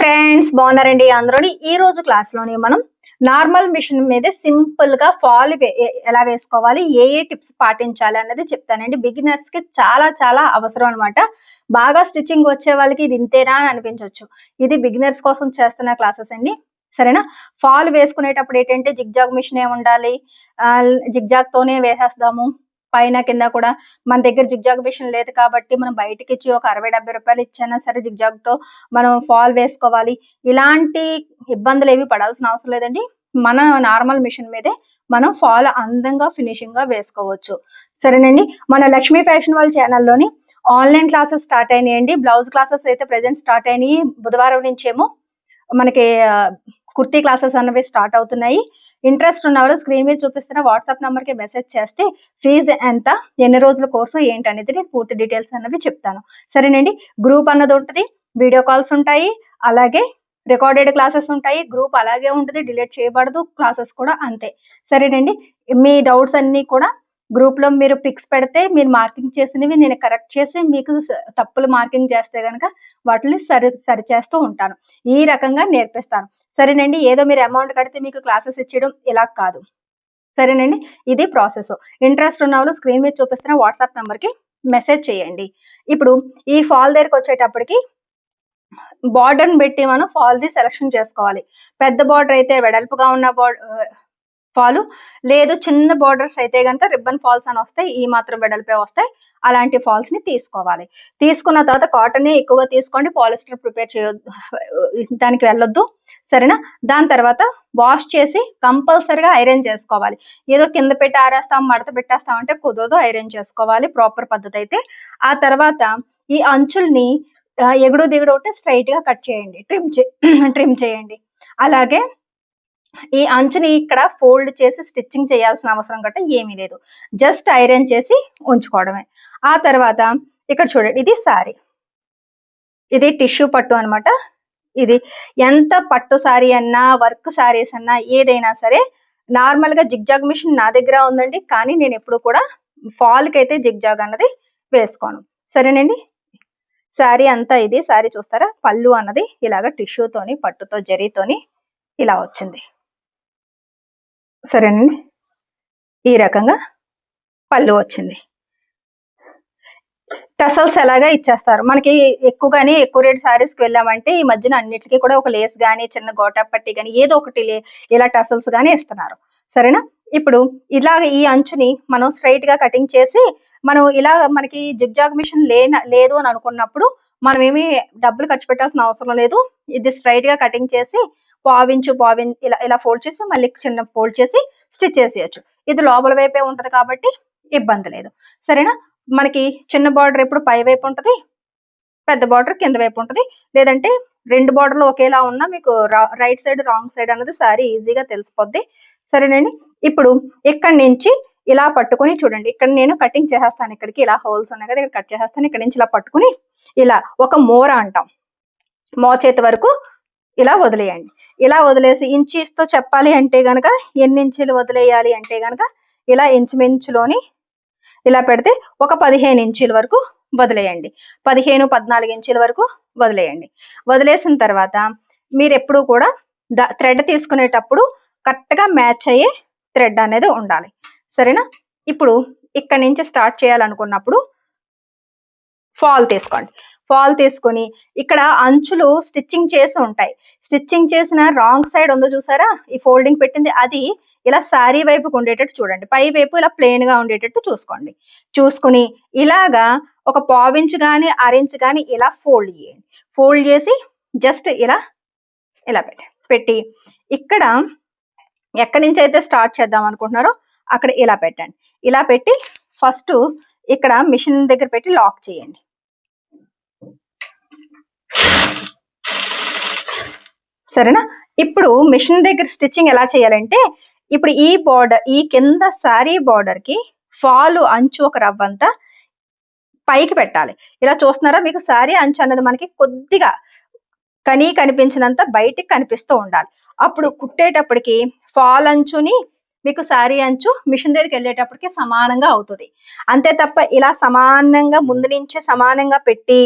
Friends బాగున్నారండి అందరూని. ఈ రోజు క్లాస్లోని మనం నార్మల్ మిషన్ మీద సింపుల్గా ఫాల్ ఎలా వేసుకోవాలి ఏ ఏ టిప్స్ పాటించాలి అన్నది చెప్తానండి. బిగినర్స్కి చాలా చాలా అవసరం అన్నమాట. బాగా స్టిచ్చింగ్ వచ్చే వాళ్ళకి ఇది ఇంతేనా అని అనిపించవచ్చు ఇది బిగినర్స్ కోసం చేస్తున్న క్లాసెస్ అండి. సరేనా? ఫాల్ వేసుకునేటప్పుడు ఏంటంటే జిగ్జాగ్ మిషన్ ఏ ఉండాలి జిగ్జాగ్ తోనే వేసేస్తాము. పైన కింద కూడా మన దగ్గర జిగ్జాగ్ మిషన్ లేదు కాబట్టి మనం బయటకి ఇచ్చి ఒక అరవై డెబ్బై రూపాయలు ఇచ్చైనా సరే జిగ్జాగ్తో మనం ఫాల్ వేసుకోవాలి. ఇలాంటి ఇబ్బందులు ఏవి పడాల్సిన అవసరం లేదండి. మన నార్మల్ మిషన్ మీదే మనం ఫాల్ అందంగా ఫినిషింగ్గా వేసుకోవచ్చు. సరేనండి. మన లక్ష్మీ ఫ్యాషన్ వాళ్ళ ఛానల్లోని ఆన్లైన్ క్లాసెస్ స్టార్ట్ అయినాయండి. బ్లౌజ్ క్లాసెస్ అయితే ప్రజెంట్ స్టార్ట్ అయినాయి. బుధవారం నుంచేమో మనకి కుర్తీ క్లాసెస్ అనేవి స్టార్ట్ అవుతున్నాయి. ఇంట్రెస్ట్ ఉన్నవారు స్క్రీన్ మీద చూపిస్తున్న వాట్సాప్ నంబర్కి మెసేజ్ చేస్తే ఫీజు ఎంత ఎన్ని రోజుల కోర్సు ఏంటి అనేది నేను పూర్తి డీటెయిల్స్ అన్నవి చెప్తాను. సరేనండి? గ్రూప్ అన్నది ఉంటుంది వీడియో కాల్స్ ఉంటాయి అలాగే రికార్డెడ్ క్లాసెస్ ఉంటాయి గ్రూప్ అలాగే ఉంటుంది డిలీట్ చేయబడదు క్లాసెస్ కూడా అంతే. సరేనండి? మీ డౌట్స్ అన్ని కూడా గ్రూప్లో మీరు పిక్స్ పెడితే మీరు మార్కింగ్ చేసినవి నేను కరెక్ట్ చేసి మీకు తప్పులు మార్కింగ్ చేస్తే కనుక వాటిని సరి సరి చేస్తూ ఉంటాను. ఈ రకంగా నేర్పిస్తాను. సరేనండి ఏదో మీరు అమౌంట్ కడితే మీకు క్లాసెస్ ఇచ్చడం ఇలా కాదు. సరేనండి ఇది ప్రాసెస్. ఇంట్రెస్ట్ ఉన్న వాళ్ళు స్క్రీన్ మీద చూపిస్తున్న వాట్సాప్ నెంబర్కి మెసేజ్ చేయండి. ఇప్పుడు ఈ ఫాల్ దగ్గరికి వచ్చేటప్పటికి బార్డర్ పెట్టి మనం ఫాల్ ది సెలెక్షన్ చేసుకోవాలి. పెద్ద బార్డర్ అయితే వెడల్పుగా ఉన్న బార్డర్ ఫాలు. లేదు చిన్న బార్డర్స్ అయితే కనుక రిబ్బన్ ఫాల్స్ అని వస్తాయి ఈ మాత్రం వెడల్పే వస్తాయి. అలాంటి ఫాల్స్ని తీసుకోవాలి. తీసుకున్న తర్వాత కాటన్ ఎక్కువగా తీసుకోండి పాలిస్టర్ ప్రిపేర్ చేయ దానికి వెళ్ళొద్దు. సరేనా? దాని తర్వాత వాష్ చేసి కంపల్సరిగా ఐరన్ చేసుకోవాలి. ఏదో కింద పెట్టి ఆరేస్తాం మడత పెట్టేస్తాం అంటే కుదరదు ఐరన్ చేసుకోవాలి. ప్రాపర్ పద్ధతి అయితే. ఆ తర్వాత ఈ అంచుల్ని ఎగుడు దిగుడు ఒకటి స్ట్రైట్గా కట్ చేయండి. ట్రిమ్ చే ట్రిమ్ చేయండి. అలాగే ఈ అంచుని ఇక్కడ ఫోల్డ్ చేసి స్టిచ్చింగ్ చేయాల్సిన అవసరం గట్ట ఏమీ లేదు. జస్ట్ ఐరన్ చేసి ఉంచుకోవడమే. ఆ తర్వాత ఇక్కడ చూడండి ఇది సారీ. ఇది టిష్యూ పట్టు అన్నమాట. ఇది ఎంత పట్టు సారీ అన్నా వర్క్ సారీస్ అన్నా ఏదైనా సరే నార్మల్గా జిగ్జాగ్ మిషన్ నా దగ్గర ఉందండి కానీ నేను ఎప్పుడు కూడా ఫాల్కి అయితే జిగ్జాగ్ అన్నది వేసుకోను. సరేనండి? శారీ అంతా ఇది శారీ చూస్తారా? పళ్ళు అన్నది ఇలాగ టిష్యూతోని పట్టుతో జరీతోని ఇలా వచ్చింది. సరేనండి. ఈ రకంగా పళ్ళు వచ్చింది. టసల్స్ ఎలాగా ఇచ్చేస్తారు? మనకి ఎక్కువగానే ఎక్కువ రేట్ సారీస్కి వెళ్ళామంటే ఈ మధ్యన అన్నిటికీ కూడా ఒక లేస్ కానీ చిన్న గోటా పట్టి కానీ ఏదో ఒకటి లే- ఇలా టసల్స్ కానీ ఇస్తున్నారు. సరేనా? ఇప్పుడు ఇలాగ ఈ అంచుని మనం స్ట్రైట్గా కటింగ్ చేసి మనం ఇలా మనకి జిగ్జాగ్ మిషన్ లేన లేదు అని అనుకున్నప్పుడు మనం ఏమి డబ్బులు ఖర్చు పెట్టాల్సిన అవసరం లేదు. ఇది స్ట్రైట్గా కటింగ్ చేసి పావించు పావిన్ ఇలా ఇలా ఫోల్డ్ చేసి మళ్ళీ చిన్న ఫోల్డ్ చేసి స్టిచ్ చేసేయచ్చు. ఇది లోపల వైపే ఉంటుంది కాబట్టి ఇబ్బంది లేదు. సరేనా? మనకి చిన్న బార్డర్ ఎప్పుడు పై వైపు ఉంటది పెద్ద బార్డర్ కింద వైపు ఉంటుంది. లేదంటే రెండు బార్డర్లు ఒకేలా ఉన్నా మీకు రైట్ సైడ్ రాంగ్ సైడ్ అన్నది సారీ ఈజీగా తెలిసిపోద్ది. సరేనండి? ఇప్పుడు ఇక్కడి నుంచి ఇలా పట్టుకొని చూడండి. ఇక్కడ నేను కటింగ్ చేసేస్తాను ఇక్కడికి. ఇలా హోల్స్ ఉన్నాయి కదా ఇక్కడ కట్ చేసేస్తాను. ఇక్కడ నుంచి ఇలా పట్టుకొని ఇలా ఒక మోర అంటాం. మోచేతి వరకు ఇలా వదిలేయండి. ఇలా వదిలేసి ఇంచీస్తో చెప్పాలి అంటే గనక ఎన్ని ఇంచీలు వదిలేయాలి అంటే గనక ఇలా ఇంచుమించులోని ఇలా పెడితే ఒక పదిహేను ఇంచీల వరకు వదిలేయండి. పదిహేను పద్నాలుగు ఇంచుల వరకు వదిలేయండి. వదిలేసిన తర్వాత మీరు ఎప్పుడు కూడా థ్రెడ్ తీసుకునేటప్పుడు కరెక్ట్గా మ్యాచ్ అయ్యే థ్రెడ్ అనేది ఉండాలి. సరేనా? ఇప్పుడు ఇక్కడ నుంచి స్టార్ట్ చేయాలనుకున్నప్పుడు ఫాల్ తీసుకోండి. ఫాల్ తీసుకొని ఇక్కడ అంచులు స్టిచ్చింగ్ చేసి ఉంటాయి. స్టిచ్చింగ్ చేసిన రాంగ్ సైడ్ ఉందో చూసారా? ఈ ఫోల్డింగ్ పెట్టింది. అది ఇలా శారీ వైపుకు ఉండేటట్టు చూడండి. పై వైపు ఇలా ప్లెయిన్గా ఉండేటట్టు చూసుకోండి. చూసుకుని ఇలాగా ఒక పావించ్ కానీ అరించ్ కానీ ఇలా ఫోల్డ్ చేయండి. ఫోల్డ్ చేసి జస్ట్ ఇలా ఇలా పెట్టి పెట్టి ఇక్కడ ఎక్కడి నుంచి అయితే స్టార్ట్ చేద్దాం అనుకుంటున్నారో అక్కడ ఇలా పెట్టండి. ఇలా పెట్టి ఫస్ట్ ఇక్కడ మిషన్ దగ్గర పెట్టి లాక్ చేయండి. సరేనా? ఇప్పుడు మిషన్ దగ్గర స్టిచ్చింగ్ ఎలా చేయాలంటే ఇప్పుడు ఈ బార్డర్ ఈ కింద శారీ బార్డర్కి ఫాల్ అంచు ఒక రవ్వంతా పైకి పెట్టాలి. ఇలా చూస్తున్నారా? మీకు సారీ అంచు అన్నది మనకి కొద్దిగా కనీ కనిపించినంత బయటికి కనిపిస్తూ ఉండాలి. అప్పుడు కుట్టేటప్పటికి ఫాల్ అంచుని మీకు సారీ అంచు మిషన్ దగ్గరికి వెళ్ళేటప్పటికి సమానంగా అవుతుంది. అంతే తప్ప ఇలా సమానంగా ముందు నుంచే సమానంగా పెట్టి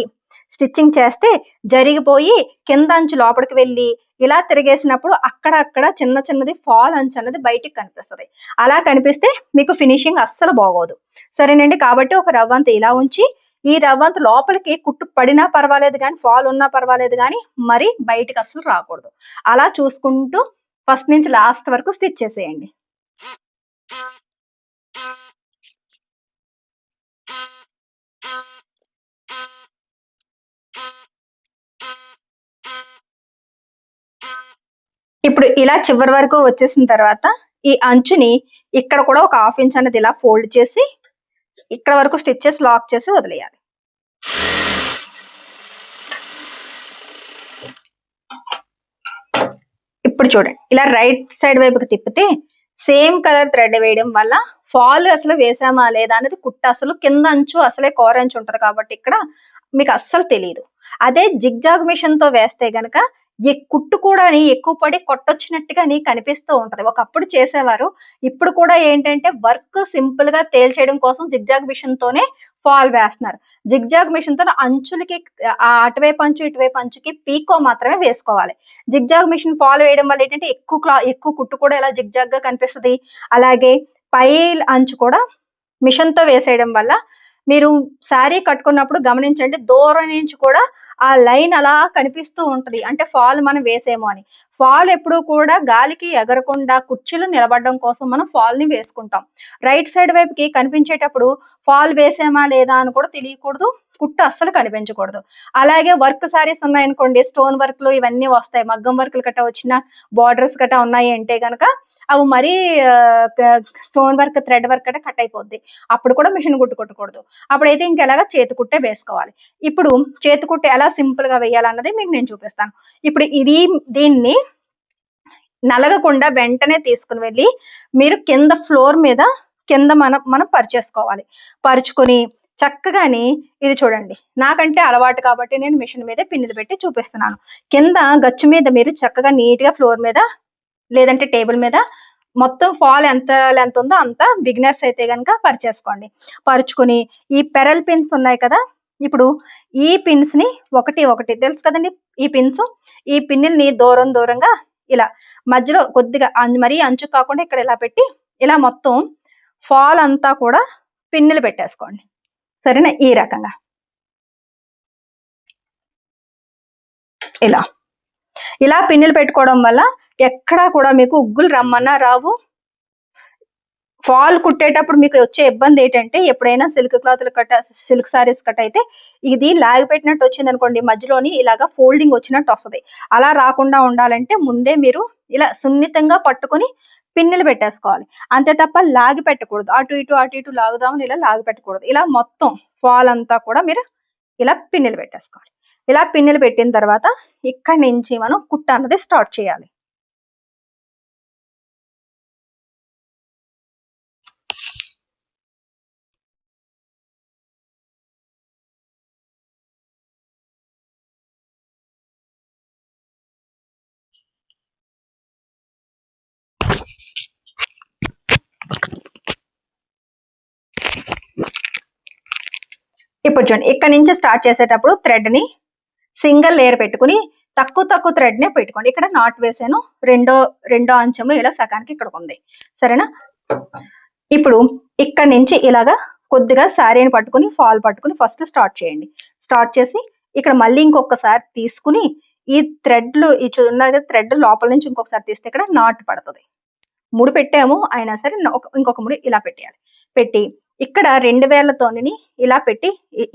స్టిచ్చింగ్ చేస్తే జరిగిపోయి కింద అంచు లోపలికి వెళ్ళి ఇలా తిరిగేసినప్పుడు అక్కడక్కడ చిన్న చిన్నది ఫాల్ అంచు అన్నది బయటికి కనిపిస్తుంది. అలా కనిపిస్తే మీకు ఫినిషింగ్ అస్సలు బాగోదు. సరేనండి కాబట్టి ఒక రవ్వంత ఇలా ఉంచి ఈ రవ్వంత లోపలికి కుట్టు పడినా పర్వాలేదు కానీ ఫాల్ ఉన్నా పర్వాలేదు కానీ మరి బయటకు అస్సలు రాకూడదు. అలా చూసుకుంటూ ఫస్ట్ నుంచి లాస్ట్ వరకు స్టిచ్ చేసేయండి. ఇప్పుడు ఇలా చివరి వరకు వచ్చేసిన తర్వాత ఈ అంచుని ఇక్కడ కూడా ఒక హాఫ్ ఇంచ్ అనేది ఇలా ఫోల్డ్ చేసి ఇక్కడ వరకు స్టిచ్చెస్ లాక్ చేసి వదిలేయాలి. ఇప్పుడు చూడండి ఇలా రైట్ సైడ్ వైపుకి తిప్పితే సేమ్ కలర్ థ్రెడ్ వేయడం వల్ల ఫాల్ అసలు వేసామా లేదా అనేది కుట్ట అసలు కింద అంచు అసలే కోర అంచు ఉంటుంది కాబట్టి ఇక్కడ మీకు అస్సలు తెలియదు అదే జిగ్జాగ్ మిషన్తో వేస్తే గనక ఈ కుట్టు కూడా ఎక్కువ పడి కొట్టొచ్చినట్టుగా కనిపిస్తూ ఉంటది. ఒకప్పుడు చేసేవారు. ఇప్పుడు కూడా ఏంటంటే వర్క్ సింపుల్గా తేల్చేయడం కోసం జిగ్జాగ్ మిషన్ తోనే ఫాల్ వేస్తున్నారు. జిగ్జాగ్ మిషన్తో అంచులకి ఆ అటువైపు అంచు ఇటువైపు అంచుకి పీకో మాత్రమే వేసుకోవాలి. జిగ్జాగ్ మిషన్ ఫాల్ వేయడం వల్ల ఏంటంటే ఎక్కువ క్లా ఎక్కువ కుట్టు కూడా ఇలా జిగ్జాగ్గా కనిపిస్తుంది. అలాగే పై అంచు కూడా మిషన్తో వేసేయడం వల్ల మీరు శారీ కట్టుకున్నప్పుడు గమనించండి దూరం నుంచి కూడా ఆ లైన్ అలా కనిపిస్తూ ఉంటది. అంటే ఫాల్ మనం వేసేమో అని. ఫాల్ ఎప్పుడు కూడా గాలికి ఎగరకుండా కుర్చీలు నిలబడడం కోసం మనం ఫాల్ని వేసుకుంటాం. రైట్ సైడ్ వైపుకి కనిపించేటప్పుడు ఫాల్ వేసామా లేదా అని కూడా తెలియకూడదు. కుట్టు అస్సలు కనిపించకూడదు. అలాగే వర్క్ సారీస్ ఉన్నాయనుకోండి స్టోన్ వర్క్లు ఇవన్నీ వస్తాయి. మగ్గం వర్క్లు గట్రా వచ్చిన బార్డర్స్ గట్రా ఉన్నాయి అంటే గనక అవి మరీ స్టోన్ వర్క్ థ్రెడ్ వర్క్ అంటే కట్ అయిపోద్ది. అప్పుడు కూడా మిషన్ కుట్టు కుట్టకూడదు. అప్పుడైతే ఇంకెలాగా చేతి కుట్టే వేసుకోవాలి. ఇప్పుడు చేతి కుట్టే ఎలా సింపుల్గా వేయాలన్నది మీకు నేను చూపిస్తాను. ఇప్పుడు ఇది దీన్ని నలగకుండా వెంటనే తీసుకుని వెళ్ళి మీరు కింద ఫ్లోర్ మీద కింద మనం మనం పరిచేసుకోవాలి. పరుచుకొని చక్కగాని ఇది చూడండి. నాకంటే అలవాటు కాబట్టి నేను మిషన్ మీద పిన్నులు పెట్టి చూపిస్తున్నాను. కింద గచ్చు మీద మీరు చక్కగా నీట్గా ఫ్లోర్ మీద లేదంటే టేబుల్ మీద మొత్తం ఫాల్ ఎంత లెంత్ ఉందో అంత బిగినర్స్ అయితే కనుక పరిచేసుకోండి. పరుచుకొని ఈ పెరల్ పిన్స్ ఉన్నాయి కదా ఇప్పుడు ఈ పిన్స్ని ఒకటి ఒకటి తెలుసు కదండి? ఈ పిన్స్ ఈ పిన్నుల్ని దూరం దూరంగా ఇలా మధ్యలో కొద్దిగా మరీ అంచు కాకుండా ఇక్కడ ఇలా పెట్టి ఇలా మొత్తం ఫాల్ అంతా కూడా పిన్నులు పెట్టేసుకోండి. సరేనా? ఈ రకంగా. ఇలా. ఇలా పిన్నులు పెట్టుకోవడం వల్ల ఎక్కడా కూడా మీకు ఉగ్గులు రమ్మన్నా రావు. ఫాల్ కుట్టేటప్పుడు మీకు వచ్చే ఇబ్బంది ఏంటంటే ఎప్పుడైనా సిల్క్ క్లాత్లు కట్ట సిల్క్ సారీస్ కట్ అయితే ఇది లాగి పెట్టినట్టు వచ్చింది అనుకోండి మధ్యలోని ఇలాగా ఫోల్డింగ్ వచ్చినట్టు వస్తుంది. అలా రాకుండా ఉండాలంటే ముందే మీరు ఇలా సున్నితంగా పట్టుకొని పిన్నులు పెట్టేసుకోవాలి. అంతే తప్ప లాగి పెట్టకూడదు. అటు ఇటు అటు ఇటు లాగుదామని ఇలా లాగి పెట్టకూడదు. ఇలా మొత్తం ఫాల్ అంతా కూడా మీరు ఇలా పిన్నులు పెట్టేసుకోవాలి. ఇలా పిన్నులు పెట్టిన తర్వాత ఇక్కడి నుంచి మనం కుట్ట అన్నది స్టార్ట్ చేయాలి. ఇప్పుడు చూడండి ఇక్కడ నుంచి స్టార్ట్ చేసేటప్పుడు థ్రెడ్ని సింగిల్ లేయర్ పెట్టుకుని తక్కువ తక్కువ థ్రెడ్ నే పెట్టుకోండి. ఇక్కడ నాట్ వేసాను రెండో రెండో అంచము ఇలా సగానికి ఇక్కడ ఉంది. సరేనా? ఇప్పుడు ఇక్కడ నుంచి ఇలాగా కొద్దిగా శారీని పట్టుకుని ఫాల్ పట్టుకుని ఫస్ట్ స్టార్ట్ చేయండి. స్టార్ట్ చేసి ఇక్కడ మళ్ళీ ఇంకొకసారి తీసుకుని ఈ థ్రెడ్లు ఈ చూడగా థ్రెడ్ లోపల నుంచి ఇంకొకసారి తీస్తే ఇక్కడ నాట్ పడుతుంది. ముడి పెట్టాము అయినా సరే ఇంకొక ముడి ఇలా పెట్టేయాలి. పెట్టి ఇక్కడ రెండు వేలతోని ఇలా పెట్టి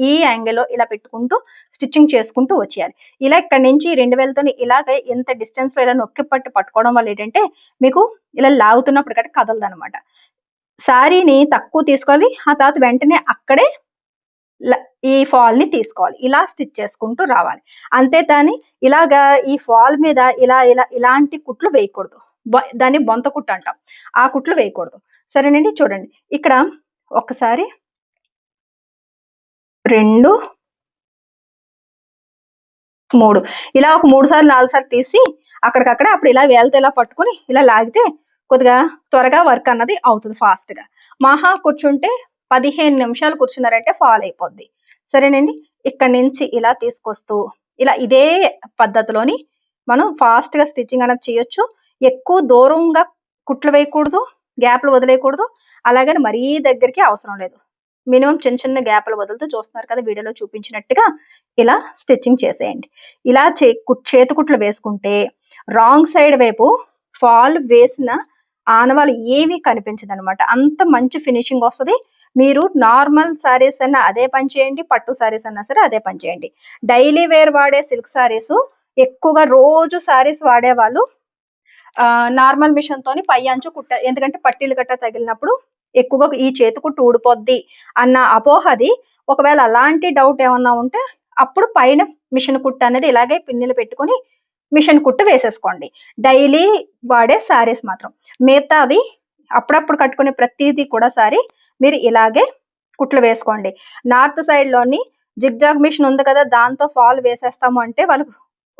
ఈ యాంగిల్లో ఇలా పెట్టుకుంటూ స్టిచ్చింగ్ చేసుకుంటూ వచ్చేయాలి. ఇలా ఇక్కడ నుంచి రెండు వేలతోని ఇలాగే ఎంత డిస్టెన్స్లో ఇలా నొక్కి పట్టు పట్టుకోవడం వల్ల ఏంటంటే మీకు ఇలా లాగుతున్నప్పుడు కట్ట కదలదు అనమాట శారీని తక్కువ తీసుకోవాలి ఆ తర్వాత వెంటనే అక్కడే ఈ ఫాల్ని తీసుకోవాలి. ఇలా స్టిచ్ చేసుకుంటూ రావాలి. అంతే దాని ఇలాగా ఈ ఫాల్ మీద ఇలా ఇలా ఇలాంటి కుట్లు వేయకూడదు. దాన్ని బొంత కుట్టు అంటాం. ఆ కుట్లు వేయకూడదు. సరేనండి? చూడండి. ఇక్కడ ఒకసారి రెండు. మూడు. ఇలా ఒక మూడు సార్లు నాలుగు సార్లు తీసి అక్కడికక్కడ అప్పుడు ఇలా వేలతో ఇలా పట్టుకుని ఇలా లాగితే కొద్దిగా త్వరగా వర్క్ అన్నది అవుతుంది ఫాస్ట్గా మహా కూర్చుంటే పదిహేను నిమిషాలు కూర్చున్నారంటే ఫాల్ అయిపోద్ది. సరేనండి? ఇక్కడ నుంచి ఇలా తీసుకొస్తూ ఇలా ఇదే పద్ధతిలోని మనం ఫాస్ట్గా స్టిచ్చింగ్ అనేది చేయొచ్చు. ఎక్కువ దూరంగా కుట్లు వేయకూడదు గ్యాప్లు వదిలేయకూడదు. అలాగని మరీ దగ్గరికి అవసరం లేదు. మినిమం చిన్న చిన్న గ్యాప్లు వదులుతూ చూస్తున్నారు కదా వీడియోలో చూపించినట్టుగా ఇలా స్టిచ్చింగ్ చేసేయండి. ఇలా చే కుట్- చేతి కుట్లు వేసుకుంటే రాంగ్ సైడ్ వైపు ఫాల్ వేసిన ఆనవాళ్ళు ఏవి కనిపించదు అనమాట అంత మంచి ఫినిషింగ్ వస్తుంది. మీరు నార్మల్ సారీస్ అన్నా అదే పని చేయండి పట్టు సారీస్ అన్నా సరే అదే పని చేయండి. డైలీ వేర్ వాడే సిల్క్ సారీస్ ఎక్కువగా రోజు సారీస్ వాడే వాళ్ళు నార్మల్ మిషన్ తోని పై అంచు కుట్ట ఎందుకంటే పట్టీలు గట్ట తగిలినప్పుడు ఎక్కువగా ఈ చేతి కుట్టు ఊడిపోద్ది అన్న అపోహది. ఒకవేళ అలాంటి డౌట్ ఏమన్నా ఉంటే అప్పుడు పైన మిషన్ కుట్టు అనేది ఇలాగే పిన్నెలు పెట్టుకొని మిషన్ కుట్టు వేసేసుకోండి. డైలీ వాడే శారీస్ మాత్రం. మిగతావి అప్పుడప్పుడు కట్టుకునే ప్రతిదీ కూడా సారీ మీరు ఇలాగే కుట్లు వేసుకోండి. నార్త్ సైడ్లోని జిగ్జాగ్ మిషన్ ఉంది కదా దాంతో ఫాల్ వేసేస్తాము అంటే వాళ్ళు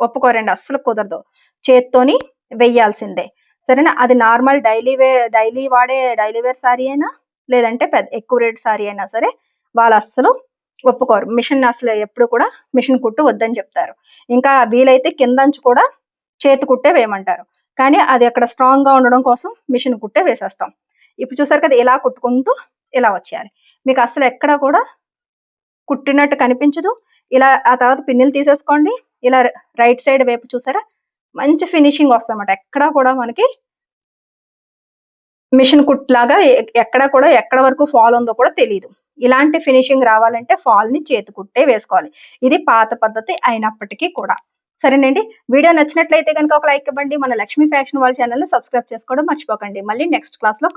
ఒప్పుకోరండి అస్సలు కుదరదు. చేత్తోని వెయ్యాల్సిందే. సరేనా? అది నార్మల్ డైలీ వే డైలీ వాడే డైలీ వేర్ శారీ అయినా లేదంటే పెద్ద ఎక్కువ రేట్ శారీ అయినా సరే వాళ్ళు అస్సలు ఒప్పుకోరు. మిషన్ అసలు ఎప్పుడు కూడా మిషన్ కుట్టు వద్దని చెప్తారు. ఇంకా వీలైతే కిందంచు కూడా చేతి కుట్టే వేయమంటారు. కానీ అది అక్కడ స్ట్రాంగ్గా ఉండడం కోసం మిషన్ కుట్టే వేసేస్తాం. ఇప్పుడు చూసారు కదా ఇలా కుట్టుకుంటూ ఇలా వచ్చేయాలి. మీకు అసలు ఎక్కడ కూడా కుట్టినట్టు కనిపించదు. ఇలా ఆ తర్వాత పిన్నులు తీసేసుకోండి. ఇలా రైట్ సైడ్ వైపు చూసారా? మంచి ఫినిషింగ్ వస్తుంది ఎక్కడ కూడా మనకి మిషన్ కుట్ లాగా ఎక్కడ కూడా ఎక్కడ వరకు ఫాల్ ఉందో కూడా తెలియదు ఇలాంటి ఫినిషింగ్ రావాలంటే ఫాల్ని చేతి కుట్టే వేసుకోవాలి. ఇది పాత పద్ధతి అయినప్పటికీ కూడా. సరేనండి? వీడియో నచ్చినట్లయితే కనుక ఒక లైక్ ఇవ్వండి. మన లక్ష్మీ ఫ్యాషన్ వాళ్ళ ఛానల్ని సబ్స్క్రైబ్ చేసుకోవడం మర్చిపోకండి. మళ్ళీ నెక్స్ట్ క్లాస్లో